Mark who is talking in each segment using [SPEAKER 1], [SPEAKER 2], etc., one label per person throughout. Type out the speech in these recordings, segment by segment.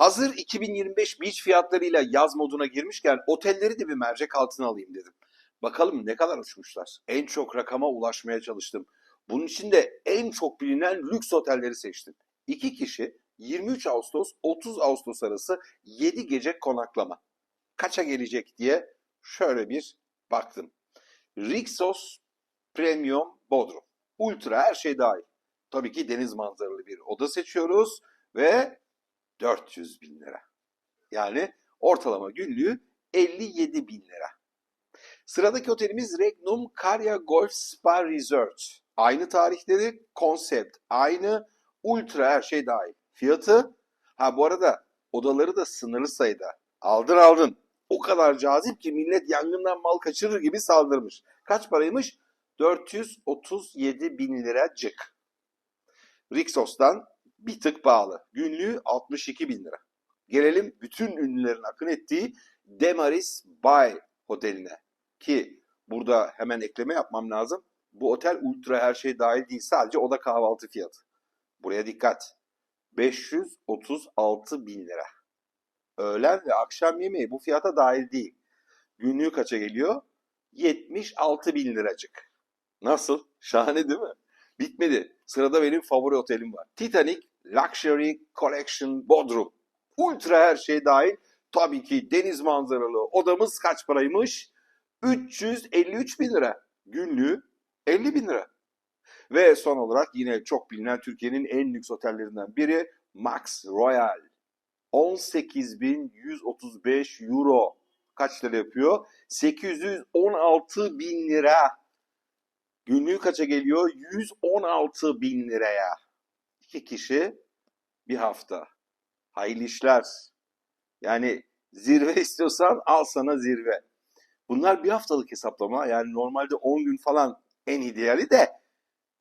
[SPEAKER 1] Hazır 2025 beach fiyatlarıyla yaz moduna girmişken otelleri de bir mercek altına alayım dedim. Bakalım ne kadar uçmuşlar. En çok rakama ulaşmaya çalıştım. Bunun için de en çok bilinen lüks otelleri seçtim. İki kişi 23 Ağustos 30 Ağustos arası 7 gece konaklama. Kaça gelecek diye şöyle bir baktım. Rixos Premium Bodrum. Ultra her şey dahil. Tabii ki deniz manzaralı bir oda seçiyoruz ve 400 bin lira. Yani ortalama günlüğü 57 bin lira. Sıradaki otelimiz Regnum Karya Golf Spa Resort. Aynı tarihleri, konsept aynı, ultra her şey dahil. Fiyatı, ha bu arada odaları da sınırlı sayıda. Aldın aldın. O kadar cazip ki millet yangından mal kaçırır gibi saldırmış. Kaç paraymış? 437 bin liracık. Rixos'tan bir tık pahalı. Günlüğü 62 bin lira. Gelelim bütün ünlülerin akın ettiği Demaris Bay Oteli'ne. Ki burada hemen ekleme yapmam lazım. Bu otel ultra her şey dahil değil sadece oda kahvaltı fiyatı. Buraya dikkat. 536 bin lira. Öğlen ve akşam yemeği bu fiyata dahil değil. Günlüğü kaça geliyor? 76 bin liracık. Nasıl? Şahane değil mi? Bitmedi. Sırada benim favori otelim var. Titanic Luxury Collection Bodrum. Ultra her şey dahil. Tabii ki deniz manzaralı. Odamız kaç paraymış? 353 bin lira. Günlüğü 50 bin lira. Ve son olarak yine çok bilinen Türkiye'nin en lüks otellerinden biri Max Royal. 18.135 euro. Kaç lira yapıyor? 816 bin lira. Günlüğü kaça geliyor? 116 bin liraya. İki kişi bir hafta. Hayırlı işler. Yani zirve istiyorsan al sana zirve. Bunlar bir haftalık hesaplama. Yani normalde 10 gün falan en ideali de.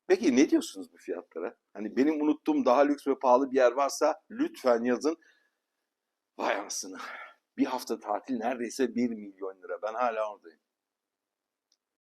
[SPEAKER 1] Peki ne diyorsunuz bu fiyatlara? Hani benim unuttuğum daha lüks ve pahalı bir yer varsa lütfen yazın. Vay anasını. Bir hafta tatil neredeyse 1 milyon lira. Ben hala oradayım.